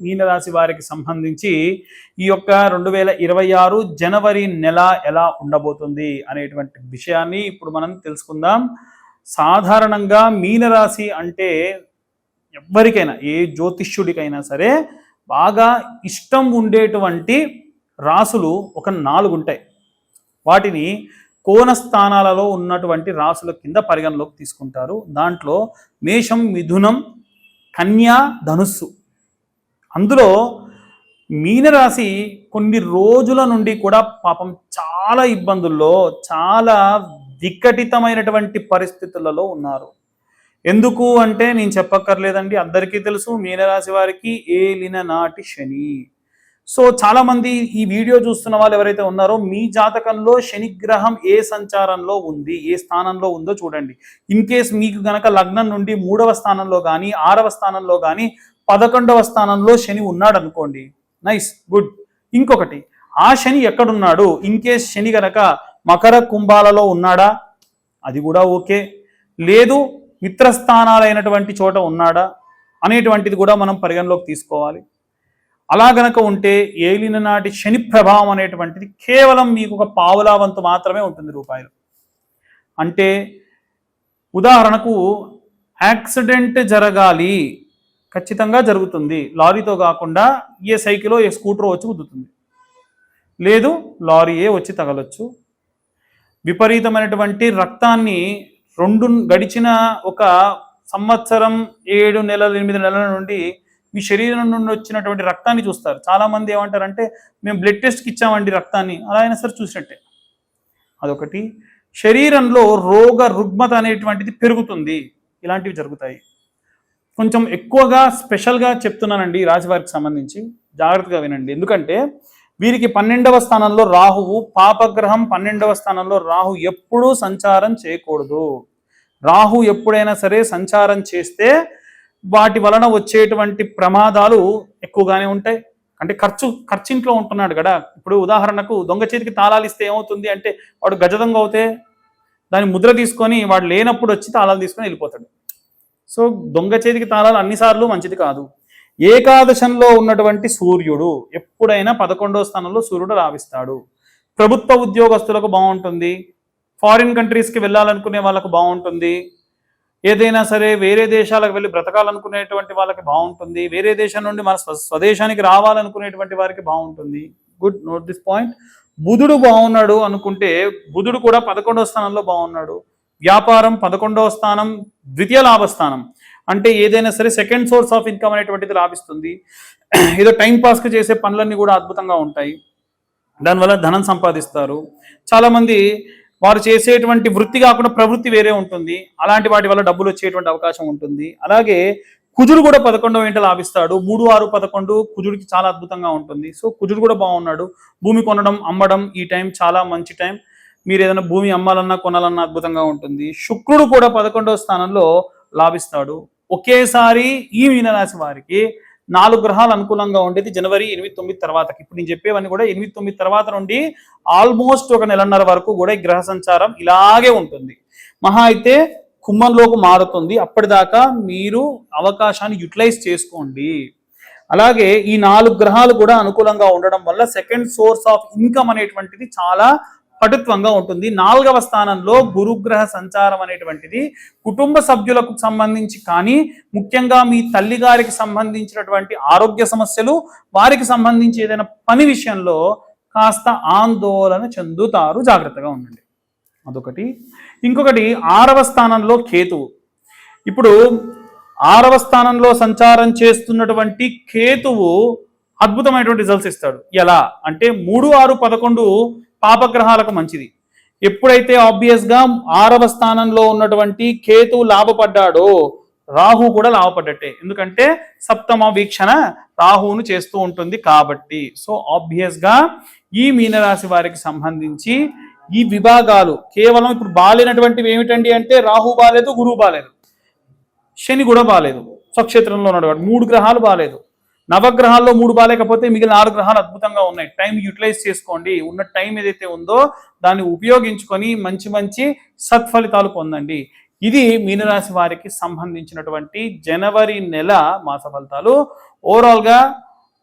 మీనరాశి వారికి సంబంధించి ఈ యొక్క రెండు వేల ఇరవై ఆరు జనవరి నెల ఎలా ఉండబోతుంది అనేటువంటి విషయాన్ని ఇప్పుడు మనం తెలుసుకుందాం. సాధారణంగా మీనరాశి అంటే ఎవరికైనా ఏ జ్యోతిష్యుడికైనా సరే బాగా ఇష్టం ఉండేటువంటి రాసులు ఒక నాలుగు ఉంటాయి. వాటిని కోన స్థానాలలో ఉన్నటువంటి రాసుల కింద పరిగణలోకి తీసుకుంటారు. దాంట్లో మేషం మిథునం కన్యా ధనుస్సు అందులో మీనరాశి కొన్ని రోజుల నుండి కూడా పాపం చాలా ఇబ్బందుల్లో చాలా వికటితమైనటువంటి పరిస్థితులలో ఉన్నారు. ఎందుకు అంటే నేను చెప్పక్కర్లేదండి అందరికీ తెలుసు మీనరాశి వారికి ఏలిన నాటి శని. సో చాలామంది ఈ వీడియో చూస్తున్న వాళ్ళు ఎవరైతే ఉన్నారో మీ జాతకంలో శనిగ్రహం ఏ సంచారంలో ఉంది ఏ స్థానంలో ఉందో చూడండి. ఇన్ కేస్ మీకు గనక లగ్నం నుండి మూడవ స్థానంలో కానీ ఆరవ స్థానంలో కానీ పదకొండవ స్థానంలో శని ఉన్నాడు అనుకోండి నైస్ గుడ్. ఇంకొకటి ఆ శని ఎక్కడున్నాడు? ఇన్ కేస్ శని గనక మకర కుంభాలలో ఉన్నాడా? అది కూడా ఓకే. లేదు మిత్రస్థానాలైనటువంటి చోట ఉన్నాడా? అనేటువంటిది కూడా మనం పరిగణలోకి తీసుకోవాలి. అలా గనక ఉంటే ఏలిన నాటి శని ప్రభావం అనేటువంటిది కేవలం మీకు ఒక పావులా వంతు మాత్రమే ఉంటుంది రూపాయలు. అంటే ఉదాహరణకు యాక్సిడెంట్ జరగాలి. ఖచ్చితంగా జరుగుతుంది. లారీతో కాకుండా ఏ సైకిలో ఏ స్కూటర్ వచ్చి గుద్దుతుంది. లేదు లారీయే వచ్చి తగలొచ్చు. విపరీతమైనటువంటి రక్తాన్ని రెండు గడిచిన ఒక సంవత్సరం ఏడు నెలలు ఎనిమిది నెలల నుండి మీ శరీరం నుండి వచ్చినటువంటి రక్తాన్ని చూస్తారు. చాలామంది ఏమంటారంటే మేము బ్లడ్ టెస్ట్కి ఇచ్చామండి రక్తాన్ని. అలా అయినా సరే చూసినట్టే. అదొకటి. శరీరంలో రోగ రుగ్మత అనేటువంటిది పెరుగుతుంది. ఇలాంటివి జరుగుతాయి. కొంచెం ఎక్కువగా స్పెషల్గా చెప్తున్నానండి రాజువారికి సంబంధించి. జాగ్రత్తగా వినండి. ఎందుకంటే వీరికి పన్నెండవ స్థానంలో రాహువు పాపగ్రహం పన్నెండవ స్థానంలో రాహు ఎప్పుడూ సంచారం చేయకూడదు. రాహు ఎప్పుడైనా సరే సంచారం చేస్తే వాటి వలన వచ్చేటువంటి ప్రమాదాలు ఎక్కువగానే ఉంటాయి. అంటే ఖర్చు ఖర్చు ఇంట్లో ఉంటున్నాడు కదా. ఇప్పుడు ఉదాహరణకు దొంగ చేతికి తాళాలు ఇస్తే ఏమవుతుంది అంటే వాడు గజ దొంగ అవుతే దాని ముద్ర తీసుకొని వాడు లేనప్పుడు వచ్చి తాళాలు తీసుకొని వెళ్ళిపోతాడు. సో దొంగ చేతికి తాళాలు అన్నిసార్లు మంచిది కాదు. ఏకాదశంలో ఉన్నటువంటి సూర్యుడు ఎప్పుడైనా పదకొండవ స్థానంలో సూర్యుడు రావిస్తాడు. ప్రభుత్వ ఉద్యోగస్తులకు బాగుంటుంది. ఫారిన్ కంట్రీస్కి వెళ్ళాలనుకునే వాళ్ళకు బాగుంటుంది. ఏదైనా సరే వేరే దేశాలకు వెళ్ళి బ్రతకాలనుకునేటువంటి వాళ్ళకి బాగుంటుంది. వేరే దేశం నుండి మన స్వ- స్వదేశానికి రావాలనుకునేటువంటి వారికి బాగుంటుంది. గుడ్ నోట్ దిస్ పాయింట్ బుధుడు బాగున్నాడు అనుకుంటే బుధుడు కూడా పదకొండవ స్థానంలో బాగున్నాడు. వ్యాపారం పదకొండవ స్థానం ద్వితీయ లాభస్థానం. అంటే ఏదైనా సరే సెకండ్ సోర్స్ ఆఫ్ ఇన్కమ్ అనేటువంటిది లాభిస్తుంది. ఏదో టైం పాస్కి చేసే పనులన్నీ కూడా అద్భుతంగా ఉంటాయి. దానివల్ల ధనం సంపాదిస్తారు. చాలామంది వారు చేసేటువంటి వృత్తి కాకుండా ప్రవృత్తి వేరే ఉంటుంది. అలాంటి వాటి వల్ల డబ్బులు వచ్చేటువంటి అవకాశం ఉంటుంది. అలాగే కుజుడు కూడా పదకొండవ ఇంట లాభిస్తాడు. మూడు ఆరు పదకొండు కుజుడికి చాలా అద్భుతంగా ఉంటుంది. సో కుజుడు కూడా బాగున్నాడు. భూమి కొనడం అమ్మడం ఈ టైం చాలా మంచి టైం మీరు ఏదైనా భూమి అమ్మాలన్నా కొనాలన్నా అద్భుతంగా ఉంటుంది. శుక్రుడు కూడా పదకొండవ స్థానంలో లాభిస్తాడు. ఒకేసారి ఈ మీనరాశి వారికి నాలుగు గ్రహాలు అనుకూలంగా ఉండేది జనవరి ఎనిమిది తొమ్మిది తర్వాత ఇప్పుడు నేను చెప్పేవన్నీ కూడా ఎనిమిది తొమ్మిది తర్వాత నుండి ఆల్మోస్ట్ ఒక నెలన్నర వరకు కూడా ఈ గ్రహ సంచారం ఇలాగే ఉంటుంది. మహా అయితే కుంభంలోకి మారుతుంది. అప్పటిదాకా మీరు అవకాశాన్ని యూటిలైజ్ చేసుకోండి. అలాగే ఈ నాలుగు గ్రహాలు కూడా అనుకూలంగా ఉండడం వల్ల సెకండ్ సోర్స్ ఆఫ్ ఇన్కమ్ అనేటువంటిది చాలా పటుత్వంగా ఉంటుంది. నాలుగవ స్థానంలో గురుగ్రహ సంచారం అనేటువంటిది కుటుంబ సభ్యులకు సంబంధించి కానీ ముఖ్యంగా మీ తల్లి గారికి సంబంధించినటువంటి ఆరోగ్య సమస్యలు వారికి సంబంధించి ఏదైనా పని విషయంలో కాస్త ఆందోళన చెందుతారు. జాగ్రత్తగా ఉండండి. అదొకటి. ఇంకొకటి ఆరవ స్థానంలో కేతువు. ఇప్పుడు ఆరవ స్థానంలో సంచారం చేస్తున్నటువంటి కేతువు అద్భుతమైనటువంటి రిజల్ట్స్ ఇస్తాడు. ఎలా? అంటే మూడు ఆరు పదకొండు పాపగ్రహాలకు మంచిది. ఎప్పుడైతే ఆబ్వియస్గా ఆరవ స్థానంలో ఉన్నటువంటి కేతువు లాభపడ్డాడో రాహు కూడా లాభపడ్డట్టే. ఎందుకంటే సప్తమ వీక్షణ రాహువును చేస్తూ ఉంటుంది కాబట్టి. సో ఆబ్వియస్గా ఈ మీనరాశి వారికి సంబంధించి ఈ విభాగాలు కేవలం ఇప్పుడు బాలేనటువంటివి ఏమిటండి అంటే రాహు బాలేదు గురువు బాలేదు. శని కూడా బాలేదు. స్వక్షేత్రంలో ఉన్నటువంటి మూడు గ్రహాలు బాలేదు. నవగ్రహాల్లో మూడు బాగాలేకపోతే మిగిలిన ఆరు గ్రహాలు అద్భుతంగా ఉన్నాయి. టైం యూటిలైజ్ చేసుకోండి. ఉన్న టైం ఏదైతే ఉందో దాన్ని ఉపయోగించుకొని మంచి మంచి సత్ఫలితాలు పొందండి. ఇది మీనరాశి వారికి సంబంధించినటువంటి జనవరి నెల మాస ఫలితాలు. ఓవరాల్గా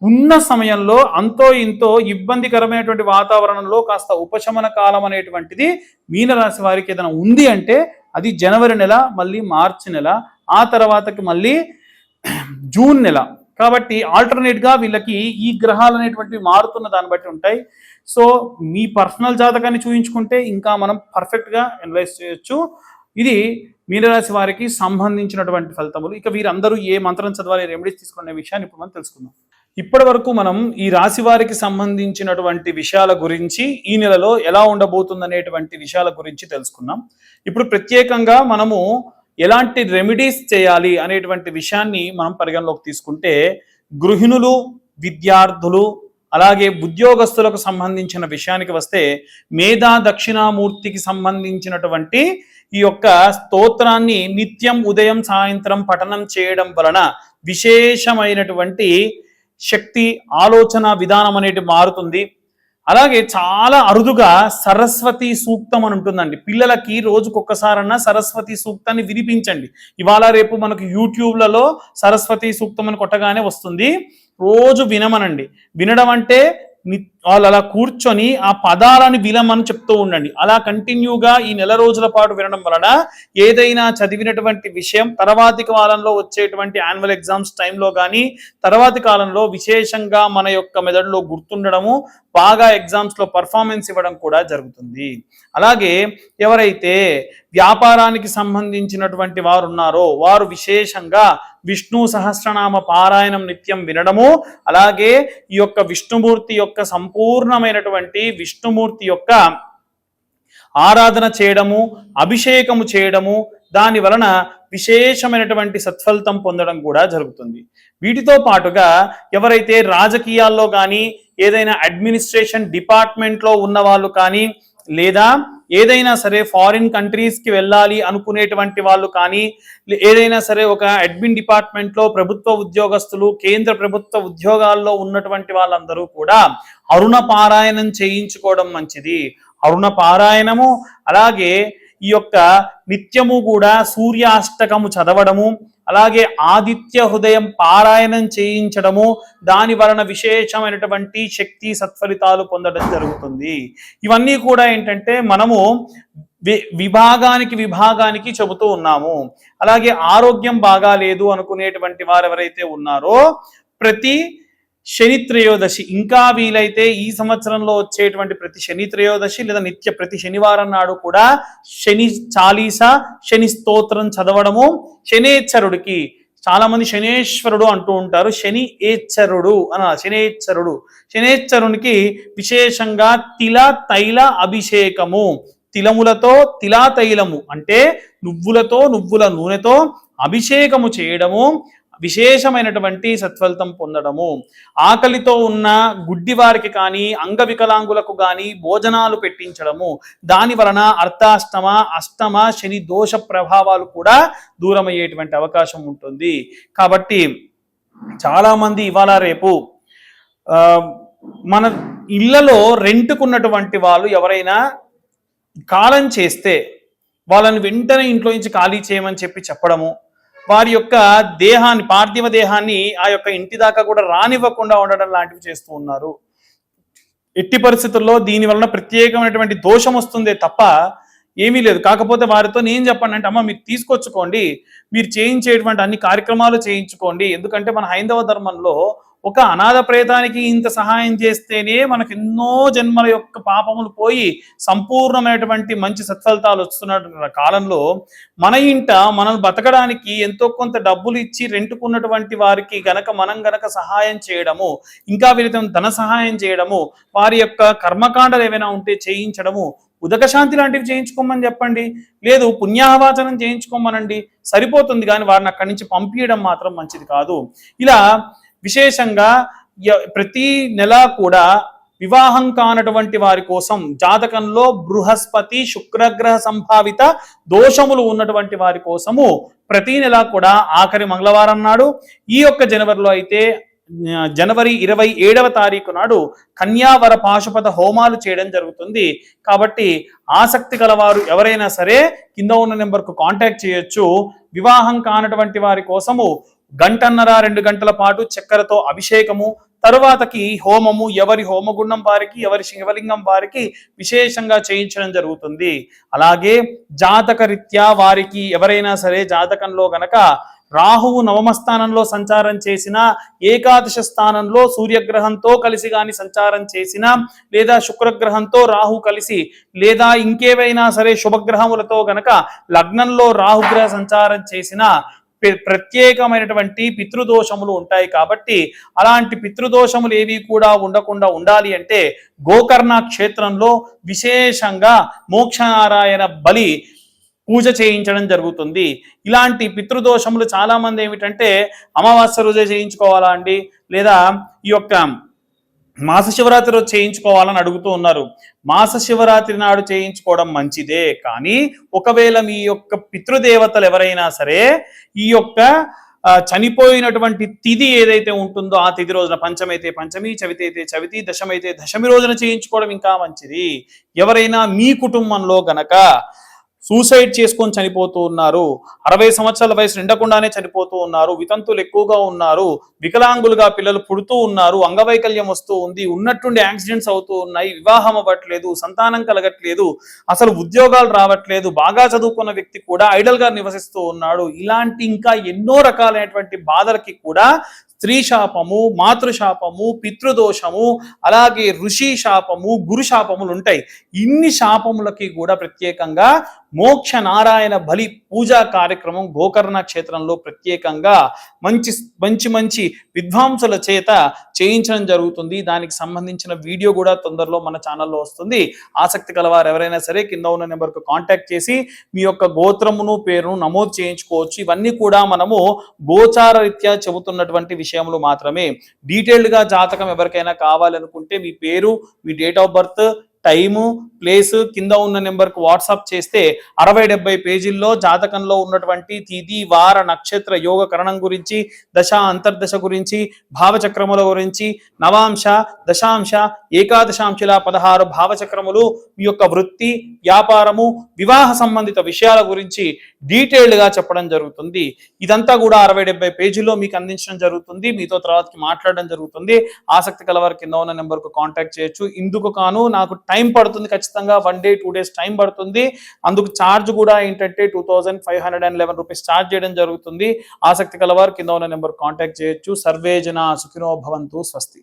ఉన్న సమయంలో అంతో ఇంతో ఇబ్బందికరమైనటువంటి వాతావరణంలో కాస్త ఉపశమన కాలం అనేటువంటిది మీనరాశి వారికి ఏదైనా ఉంది అంటే అది జనవరి నెల మళ్ళీ మార్చి నెల ఆ తర్వాతకి మళ్ళీ జూన్ నెల. కాబట్టి ఆల్టర్నేట్గా వీళ్ళకి ఈ గ్రహాలు అనేటువంటివి మారుతున్న దాన్ని బట్టి ఉంటాయి. సో మీ పర్సనల్ జాతకాన్ని చూపించుకుంటే ఇంకా మనం పర్ఫెక్ట్గా అనలైజ్ చేయొచ్చు. ఇది మీనరాశి వారికి సంబంధించినటువంటి ఫలితములు. ఇక వీరందరూ ఏ మంత్రం చదవాలి రెమెడీస్ తీసుకునే విషయాన్ని ఇప్పుడు మనం తెలుసుకుందాం. ఇప్పటి వరకు మనం ఈ రాశి వారికి సంబంధించినటువంటి విషయాల గురించి ఈ నెలలో ఎలా ఉండబోతుంది అనేటువంటి విషయాల గురించి తెలుసుకున్నాం ఇప్పుడు ప్రత్యేకంగా మనము ఎలాంటి రెమెడీస్ చేయాలి అనేటువంటి విషయాన్ని మనం పరిగణలోకి తీసుకుంటే గృహిణులు విద్యార్థులు అలాగే ఉద్యోగస్తులకు సంబంధించిన విషయానికి వస్తే మేధా దక్షిణామూర్తికి సంబంధించినటువంటి ఈ యొక్క స్తోత్రాన్ని నిత్యం ఉదయం సాయంత్రం పఠనం చేయడం వలన విశేషమైనటువంటి శక్తి ఆలోచన విధానం అనేది మారుతుంది. అలాగే చాలా అరుదుగా సరస్వతి సూక్తం అని ఉంటుందండి. పిల్లలకి రోజుకొక్కసారన్నా సరస్వతి సూక్తాన్ని వినిపించండి. ఇవాళ రేపు మనకు యూట్యూబ్లలో సరస్వతి సూక్తం అని కొట్టగానే వస్తుంది. రోజు వినమనండి. వినడం అంటే వాళ్ళు అలా కూర్చొని ఆ పదాలని విలమని చెప్తూ ఉండండి. అలా కంటిన్యూగా ఈ నెల రోజుల పాటు వినడం వలన ఏదైనా చదివినటువంటి విషయం తర్వాతి కాలంలో వచ్చేటువంటి యాన్యువల్ ఎగ్జామ్స్ టైంలో కానీ తర్వాతి కాలంలో విశేషంగా మన యొక్క మెదడులో గుర్తుండడము బాగా ఎగ్జామ్స్లో పర్ఫార్మెన్స్ ఇవ్వడం కూడా జరుగుతుంది. అలాగే ఎవరైతే వ్యాపారానికి సంబంధించినటువంటి వారు ఉన్నారో వారు విశేషంగా విష్ణు సహస్రనామ పారాయణం నిత్యం వినడము అలాగే ఈ యొక్క విష్ణుమూర్తి యొక్క సంపూర్ణమైనటువంటి విష్ణుమూర్తి యొక్క ఆరాధన చేయడము అభిషేకము చేయడము దాని వలన విశేషమైనటువంటి సత్ఫలితం పొందడం కూడా జరుగుతుంది. వీటితో పాటుగా ఎవరైతే రాజకీయాల్లో కానీ ఏదైనా అడ్మినిస్ట్రేషన్ డిపార్ట్మెంట్లో ఉన్న వాళ్ళు కానీ లేదా ఏదైనా సరే ఫారిన్ కంట్రీస్కి వెళ్ళాలి అనుకునేటువంటి వాళ్ళు కానీ ఏదైనా సరే ఒక అడ్మిన్ డిపార్ట్మెంట్లో ప్రభుత్వ ఉద్యోగస్తులు కేంద్ర ప్రభుత్వ ఉద్యోగాల్లో ఉన్నటువంటి వాళ్ళందరూ కూడా అరుణ పారాయణం చేయించుకోవడం మంచిది. అరుణ పారాయణము అలాగే ఈ యొక్క నిత్యము కూడా సూర్యాష్టకము చదవడము అలాగే ఆదిత్య హృదయం పారాయణం చేయించడము దాని వలన విశేషమైనటువంటి శక్తి సత్ఫలితాలు పొందడం జరుగుతుంది. ఇవన్నీ కూడా ఏంటంటే మనము వి- విభాగానికి విభాగానికి చెబుతూ ఉన్నాము. అలాగే ఆరోగ్యం బాగాలేదు అనుకునేటువంటి వారు ఎవరైతే ఉన్నారో ప్రతి శని త్రయోదశి. ఇంకా వీలైతే ఈ సంవత్సరంలో వచ్చేటువంటి ప్రతి శని త్రయోదశి లేదా నిత్య ప్రతి శనివారం నాడు కూడా శని చాలీస శని స్తోత్రం చదవడము శనేశ్వరుడికి చాలా మంది శనేశ్వరుడు అంటూ ఉంటారు శని ఏచ్చరుడు అన శనేశ్వరుడు శనేశ్వరునికి విశేషంగా తిల తైల అభిషేకము. తిలములతో తిలా తైలము అంటే నువ్వులతో నువ్వుల నూనెతో అభిషేకము చేయడము విశేషమైనటువంటి సత్ఫలితం పొందడము. ఆకలితో ఉన్న గుడ్డివారికి కానీ అంగవికలాంగులకు కానీ భోజనాలు పెట్టించడము. దాని వలన అర్థాష్టమ అష్టమ శని దోష ప్రభావాలు కూడా దూరమయ్యేటువంటి అవకాశం ఉంటుంది. కాబట్టి చాలామంది ఇవాళ రేపు మన ఇళ్ళలో రెంట్కున్నటువంటి వాళ్ళు ఎవరైనా కాలం చేస్తే వాళ్ళని వెంటనే ఇంట్లో నుంచి ఖాళీ చేయమని చెప్పి చెప్పడము. వారి యొక్క దేహాన్ని పార్థివ దేహాన్ని ఆ యొక్క ఇంటి దాకా కూడా రానివ్వకుండా ఉండడం లాంటివి చేస్తూ ఉన్నారు. ఎట్టి పరిస్థితుల్లో దీని వలన ప్రత్యేకమైనటువంటి దోషం వస్తుందే తప్ప ఏమీ లేదు. కాకపోతే వారితో నేను చెప్పండి అంటే అమ్మ మీరు తీసుకొచ్చుకోండి. మీరు చేయించేటువంటి అన్ని కార్యక్రమాలు చేయించుకోండి. ఎందుకంటే మన హైందవ ధర్మంలో ఒక అనాథ ప్రేతానికి ఇంత సహాయం చేస్తేనే మనకు ఎన్నో జన్మల యొక్క పాపములు పోయి సంపూర్ణమైనటువంటి మంచి సత్ఫలితాలు వస్తున్న కాలంలో మన ఇంట మనం బతకడానికి ఎంతో కొంత డబ్బులు ఇచ్చి రెంటుకున్నటువంటి వారికి గనక మనం గనక సహాయం చేయడము ఇంకా వీరితో ధన సహాయం చేయడము వారి యొక్క కర్మకాండలు ఏమైనా ఉంటే చేయించడము ఉదకశాంతి లాంటివి చేయించుకోమని చెప్పండి. లేదు పుణ్యాహవాచనం చేయించుకోమనండి. సరిపోతుంది కానీ వారిని అక్కడి నుంచి పంపించడం మాత్రం మంచిది కాదు. ఇలా విశేషంగా ప్రతి నెల కూడా వివాహం కానటువంటి వారి కోసం జాతకంలో బృహస్పతి శుక్రగ్రహ సంభావిత దోషములు ఉన్నటువంటి వారి కోసము ప్రతి నెల కూడా ఆఖరి మంగళవారం నాడు ఈ యొక్క జనవరిలో అయితే జనవరి ఇరవై ఏడవ తారీఖు నాడు కన్యావర పాశుపత హోమాలు చేయడం జరుగుతుంది. కాబట్టి ఆసక్తి గలవారు ఎవరైనా సరే కింద ఉన్న నెంబర్కు కాంటాక్ట్ చేయొచ్చు. వివాహం కానటువంటి వారి కోసము గంటన్నర రెండు గంటల పాటు చక్కెరతో అభిషేకము తరువాతకి హోమము ఎవరి హోమగుండం వారికి ఎవరి శివలింగం వారికి విశేషంగా చేయించడం జరుగుతుంది. అలాగే జాతక రీత్యా వారికి ఎవరైనా సరే జాతకంలో గనక రాహువు నవమ స్థానంలో సంచారం చేసిన ఏకాదశ స్థానంలో సూర్యగ్రహంతో కలిసి గాని సంచారం చేసిన లేదా శుక్రగ్రహంతో రాహు కలిసి లేదా ఇంకేవైనా సరే శుభగ్రహములతో గనక లగ్నంలో రాహుగ్రహ సంచారం చేసిన ప్రత్యేకమైనటువంటి పితృదోషములు ఉంటాయి కాబట్టి అలాంటి పితృదోషములు ఏవి కూడా ఉండకుండా ఉండాలి అంటే గోకర్ణ క్షేత్రంలో విశేషంగా మోక్షనారాయణ బలి పూజ చేయించడం జరుగుతుంది. ఇలాంటి పితృదోషములు చాలా మంది ఏమిటంటే అమావాస్య రోజే చేయించుకోవాలా అండి? లేదా ఈ యొక్క మాస శివరాత్రి రోజు చేయించుకోవాలని అడుగుతూ ఉన్నారు. మాస శివరాత్రి నాడు చేయించుకోవడం మంచిదే కానీ ఒకవేళ మీ యొక్క పితృదేవతలు ఎవరైనా సరే ఈ యొక్క చనిపోయినటువంటి తిథి ఏదైతే ఉంటుందో ఆ తిథి రోజున పంచమైతే పంచమి చవితి అయితే చవితి దశమైతే దశమి రోజున చేయించుకోవడం ఇంకా మంచిది. ఎవరైనా మీ కుటుంబంలో గనక సూసైడ్ చేసుకొని చనిపోతూ ఉన్నారు. అరవై సంవత్సరాల వయసు నిండకుండానే చనిపోతూ ఉన్నారు. వితంతులు ఎక్కువగా ఉన్నారు. వికలాంగులుగా పిల్లలు పుడుతూ ఉన్నారు. అంగవైకల్యం వస్తూ ఉంది. ఉన్నట్టుండి యాక్సిడెంట్స్ అవుతూ ఉన్నాయి. వివాహం అవ్వట్లేదు. సంతానం కలగట్లేదు. అసలు ఉద్యోగాలు రావట్లేదు. బాగా చదువుకున్న వ్యక్తి కూడా ఐడల్గా నివసిస్తూ ఉన్నాడు. ఇలాంటి ఇంకా ఎన్నో రకాలైనటువంటి బాధలకి కూడా స్త్రీ శాపము మాతృశాపము పితృదోషము అలాగే ఋషి శాపము గురు శాపములు ఉంటాయి. ఇన్ని శాపములకి కూడా ప్రత్యేకంగా మోక్ష నారాయణ బలి పూజా కార్యక్రమం గోకర్ణ క్షేత్రంలో ప్రత్యేకంగా మంచి మంచి మంచి విద్వాంసుల చేత చేయించడం జరుగుతుంది. దానికి సంబంధించిన వీడియో కూడా తొందరలో మన ఛానల్లో వస్తుంది. ఆసక్తి కలవారు ఎవరైనా సరే కింద ఉన్న నెంబర్కు కాంటాక్ట్ చేసి మీ యొక్క గోత్రమును పేరును నమోదు చేయించుకోవచ్చు. ఇవన్నీ కూడా మనము గోచార రీత్యా చెబుతున్నటువంటి విషయంలో మాత్రమే. డీటెయిల్డ్గా జాతకం ఎవరికైనా కావాలనుకుంటే మీ పేరు మీ date of birth time place కింద ఉన్న నెంబర్కి వాట్సాప్ చేస్తే అరవై డెబ్బై పేజీల్లో జాతకంలో ఉన్నటువంటి తిథి వార నక్షత్ర యోగ కరణం గురించి దశ అంతర్దశ గురించి భావచక్రముల గురించి నవాంశ దశాంశ ఏకాదశాంశల పదహారు భావచక్రములు మీ యొక్క వృత్తి వ్యాపారము వివాహ సంబంధిత విషయాల గురించి డీటెయిల్డ్గా చెప్పడం జరుగుతుంది. ఇదంతా కూడా అరవై డెబ్బై పేజీల్లో మీకు అందించడం జరుగుతుంది. మీతో తర్వాతకి మాట్లాడడం జరుగుతుంది. ఆసక్తి కలవారు కింద ఉన్న నెంబర్కు కాంటాక్ట్ చేయొచ్చు. ఇందుకు కాను నాకు టైం పడుతుంది ఖచ్చితంగా. One day two days time పడుతుంది. అందుకు ఛార్జ్ కూడా ఏంటంటే two thousand five hundred and eleven rupees charge చేయడం జరుగుతుంది. ఆసక్తి కలవారు కింద ఉన్న నెంబర్ కాంటాక్ట్ చేయొచ్చు. సర్వే జన సుఖినో భవంతు స్వస్తి.